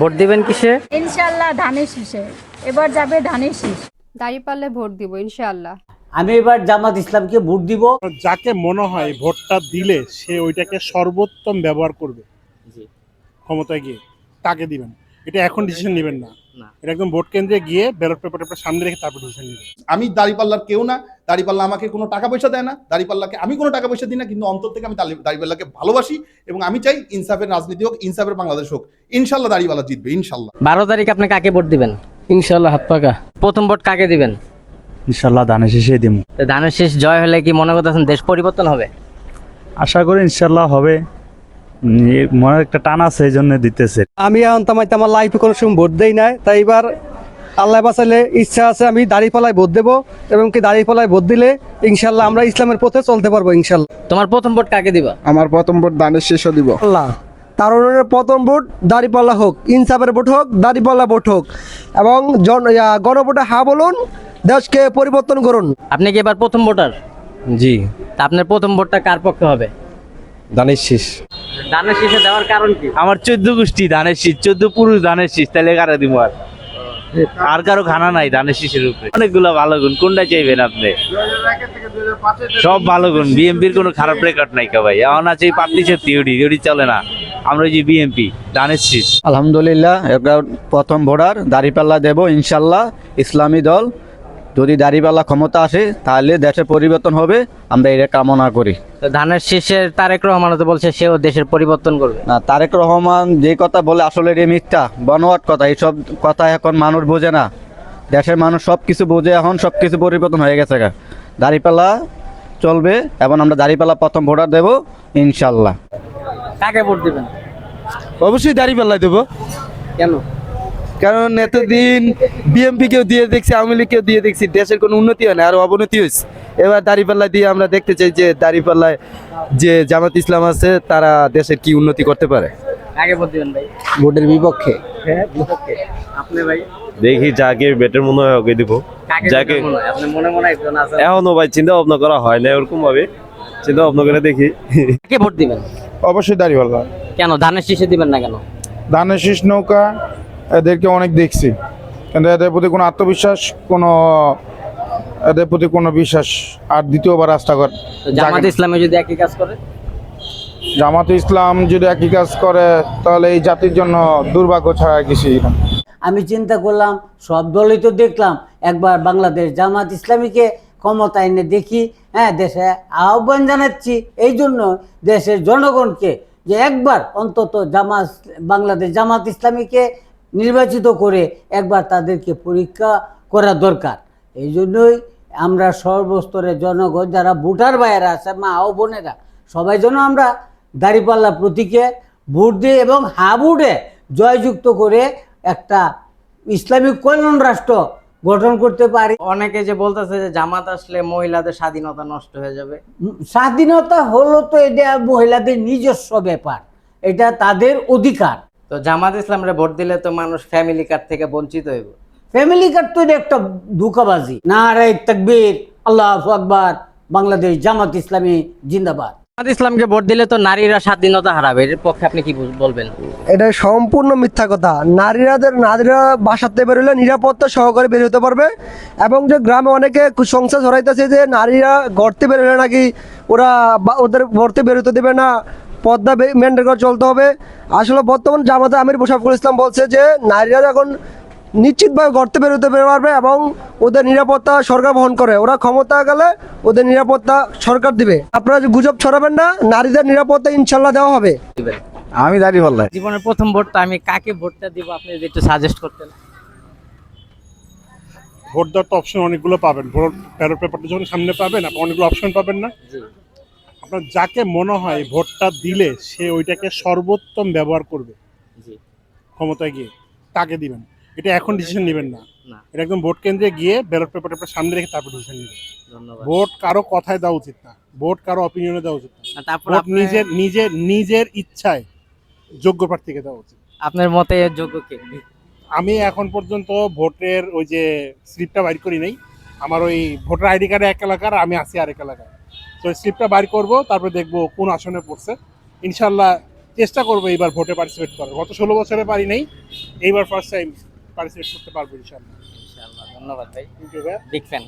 Vote দিবেন কিসে? ইনশাআল্লাহ ধানের শীষে। এবার যাবে ধানের শীষ। দাঁড়িয়ে পারলে ভোট দিব ইনশাআল্লাহ। আমি এবার জামাত ইসলামকে ভোট দিব। যাকে মনে হয় ভোটটা দিলে সে ওইটাকে সর্বোত্তম ব্যবহার করবে। ক্ষমতায় গিয়ে তাকে দিবেন। এটা এখন ডিসিশন নেবেন না। না। এটা একদম ভোট কেন্দ্রে গিয়ে ব্যালট পেপারটা সামনে রেখে তারপর ডিসিশন আমি দাড়িপাল্লার কেউ না দাড়িপাল্লা আমাকে কোনো টাকা পয়সা দেয় না দাড়িপাল্লাকে আমি কোনো টাকা পয়সা দিই না কিন্তু অন্তর থেকে আমি দাড়ি- দাড়িপাল্লাকে ভালোবাসি এবং আমি চাই ইনসাফের রাজনীতি হোক ইনসাফের বাংলাদেশ হোক। ইনশাল্লাহ দাড়িপাল্লা জিতবে ইনশাল্লাহ। বারো তারিখ আপনি কাকে ভোট দিবেন? ইনশাল্লাহ হাত পাকা। প্রথম ভোট কাকে দিবেন? ইনশাল্লাহ দানে শেষে তো ধানের শীষ জয় হলে কি মনে করতেছেন দেশ পরিবর্তন হবে? আশা করি ইনশাল্লাহ হবে। মনে একটা টান আছে এই জন্য দিতেছে। আমি এখন তামাইতে আমার লাইফে কোনো সময় ভোট দেই নাই তাই এবার আল্লাহ বাঁচাইলে ইচ্ছা আছে আমি দাঁড়িপালায় ভোট দেবো এবং কি দাঁড়িপালায় ভোট দিলে ইনশাল্লাহ আমরা ইসলামের পথে চলতে পারব ইনশাল্লাহ। তোমার প্রথম ভোট কাকে দিবা? আমার প্রথম ভোট দানের শেষও দিব। আল্লাহ তারুণের প্রথম ভোট দাঁড়িপাল্লা হোক ইনসাফের ভোট হোক দাঁড়িপাল্লা ভোট হোক এবং জন গণভোটে হা বলুন দেশকে পরিবর্তন করুন। আপনি কি এবার প্রথম ভোটার? জি। তা আপনার প্রথম ভোটটা কার পক্ষে হবে? দানের শেষ। ধানের শীষে দেওয়ার কারণ কি? আমার চোদ্দ গোষ্ঠী ধানের শীষ চোদ্দ পুরুষ ধানের শীষ তাহলে কারা দিব আর। আর কারও খানা নাই ধানের শীষের উপরে। অনেকগুলো ভালো গুণ কোনটা চাইবেন আপনি? সব ভালো গুণ বিএমপির কোনো খারাপ রেকর্ড নাই কা ভাই। এখন আছে থিওরি থিওরি চলে না। আমরা যে বিএমপি ধানের শীষ। আলহামদুলিল্লাহ প্রথম ভোটার দাড়িপাল্লা দেব ইনশাল্লাহ ইসলামী দল যদি দাড়িপাল্লা ক্ষমতা আসে তাহলে দেশের পরিবর্তন হবে আমরা এটা কামনা করি। ধানের শীষের তারেক রহমান তো বলছে সেও দেশের পরিবর্তন করবে। না তারেক রহমান যে কথা বলে আসলে এটা মিথ্যা বনওয়াট কথা এইসব কথা এখন মানুষ বোঝে না। দেশের মানুষ সব কিছু বোঝে এখন সব কিছু পরিবর্তন হয়ে গেছে গা। দাড়িপাল্লা চলবে এবং আমরা দাড়িপাল্লা প্রথম ভোটার দেব ইনশাল্লাহ। কাকে ভোট দিবেন? অবশ্যই দাঁড়িপাল্লায় দেবো। কেন? কারণ এতদিন বিএমপি কেও দিয়ে দেখছি আওয়ামী লীগকেও দিয়ে দেখছি দেশের কোনো উন্নতি হয় না আর অবনতি হয়েছে। এবার দাঁড়িপাল্লা দিয়ে আমরা দেখতে চাই যে দাঁড়িপাল্লায় যে জামাত ইসলাম আছে তারা দেশের কি উন্নতি করতে পারে। দিবেন ভাই। ভোটের বিপক্ষে। হ্যাঁ আপনি ভাই? দেখি যাকে বেটার মনে হয় ওকে দিব। যাকে মনে হয়? মনে মনে এখনও ভাই চিন্তা ভাবনা করা হয় না ওরকম ভাবে। চিন্তা ভাবনা করে দেখি। ভোট দিবেন? অবশ্যই দাড়িপাল্লা। কেন ধানের শীষে দিবেন না কেন? ধানের শীষ নৌকা এদেরকে অনেক দেখছি। কিন্তু এদের প্রতি কোনো আত্মবিশ্বাস কোনো এদের প্রতি কোনো বিশ্বাস আর দ্বিতীয়বার আস্থা কর জামাত ইসলামে যদি একই কাজ করে? জামাত ইসলাম যদি একই কাজ করে তাহলে এই জাতির জন্য দুর্ভাগ্য ছাড়া কিছুই না। আমি চিন্তা করলাম সব দলই তো দেখলাম একবার বাংলাদেশ জামাত ইসলামীকে ক্ষমতা এনে দেখি হ্যাঁ দেশে আহ্বান জানাচ্ছি। এই জন্য দেশের জনগণকে যে একবার অন্তত জামাত বাংলাদেশ জামাত ইসলামীকে নির্বাচিত করে একবার তাদেরকে পরীক্ষা করা দরকার। এই জন্যই আমরা সর্বস্তরের জনগণ যারা ভোটার ভাইয়েরা আছে মা ও বোনেরা সবাই যেন আমরা দাঁড়িপাল্লা প্রতীকে ভোট দিয়ে এবং হা ভোটে জয়যুক্ত করে একটা ইসলামিক কল্যাণ রাষ্ট্র গঠন করতে পারি। অনেকে যে বলতেছে যে জামাত আসলে মহিলাদের স্বাধীনতা নষ্ট হয়ে যাবে। স্বাধীনতা হলো তো এটা মহিলাদের নিজস্ব ব্যাপার এটা তাদের অধিকার। তো জামাত ইসলামরে ভোট দিলে তো মানুষ ফ্যামিলি কার্ড থেকে বঞ্চিত হইব। ফ্যামিলি কার্ড তো এটা একটা ধোকাবাজি। নারায় তাকবীর আল্লাহ আকবার বাংলাদেশ জামাত ইসলামী জিন্দাবাদ। জামাত ইসলামকে ভোট দিলে তো নারীরা স্বাধীনতা হারাবে এর পক্ষে আপনি কি বল- বলবেন? এটা সম্পূর্ণ মিথ্যা কথা। নারীরাদের নারীরা বাসাতে বেরোলে নিরাপত্তা সহকারে বের হতে পারবে এবং যে গ্রামে অনেকে কুসংস্কার ছড়াইতেছে যে নারীরা গড়তে বেরোলে নাকি ওরা ওদের গড়তে বেরোতে দেবে না। পদ্মা মেনটেন করে চলতে হবে। আসলে বর্তমান জামাতে আমির মুশাফুল ইসলাম বলছে যে নারীরা এখন নিশ্চিতভাবে গড়তে বেরোতে পারবে এবং ওদের নিরাপত্তা সরকার বহন করে ওরা ক্ষমতা গেলে ওদের নিরাপত্তা সরকার দিবে। আপনারা যে গুজব ছড়াবেন না নারীদের নিরাপত্তা ইনশাল্লাহ দেওয়া হবে। আমি দাড়িপাল্লা জীবনের প্রথম ভোটটা আমি কাকে ভোটটা দিব আপনি যদি একটু সাজেস্ট করতেন। ভোট দেওয়ার তো অপশন অনেকগুলো পাবেন। ভোট ব্যালট পেপারটা যখন সামনে পাবেন আপনি অনেকগুলো অপশন পাবেন না? জি। আপনার যাকে মনে হয় ভোটটা দিলে সে ওইটাকে সর্বোত্তম ব্যবহার করবে। ক্ষমতায় গিয়ে। তাকে দিবেন। এটা এখন ডিসিশন নেবেন না। এটা একদম ভোট কেন্দ্রে গিয়ে ব্যালট পেপারটা সামনে রেখে তারপর ডিসিশন নেবেন। ভোট কারও কথায় দেওয়া উচিত না। ভোট কারও অপিনিয়নে দেওয়া উচিত না। ভোট নিজের নিজের নিজের ইচ্ছায় যোগ্য প্রার্থীকে দেওয়া উচিত। আপনার মতে যোগ্য কে? আমি এখন পর্যন্ত ভোটের ওই যে স্লিপটা বাইর করি নাই। আমার ওই ভোটার আইডি কার্ডে এক এলাকার আমি আছি আরেক এলাকায় তো স্লিপটা বাইর করব তারপরে দেখব কোন আসনে পড়ছে। ইনশাল্লাহ চেষ্টা করব এইবার ভোটে পার্টিসিপেট করার। গত ষোলো বছরে পারি নাই এইবার ফার্স্ট টাইম পার্টিসিপেট করতে পারব ইনশাল্লাহ ইনশাল্লাহ ধন্যবাদ ভাই। থ্যাংক ইউ ভাই বিগ ফ্যান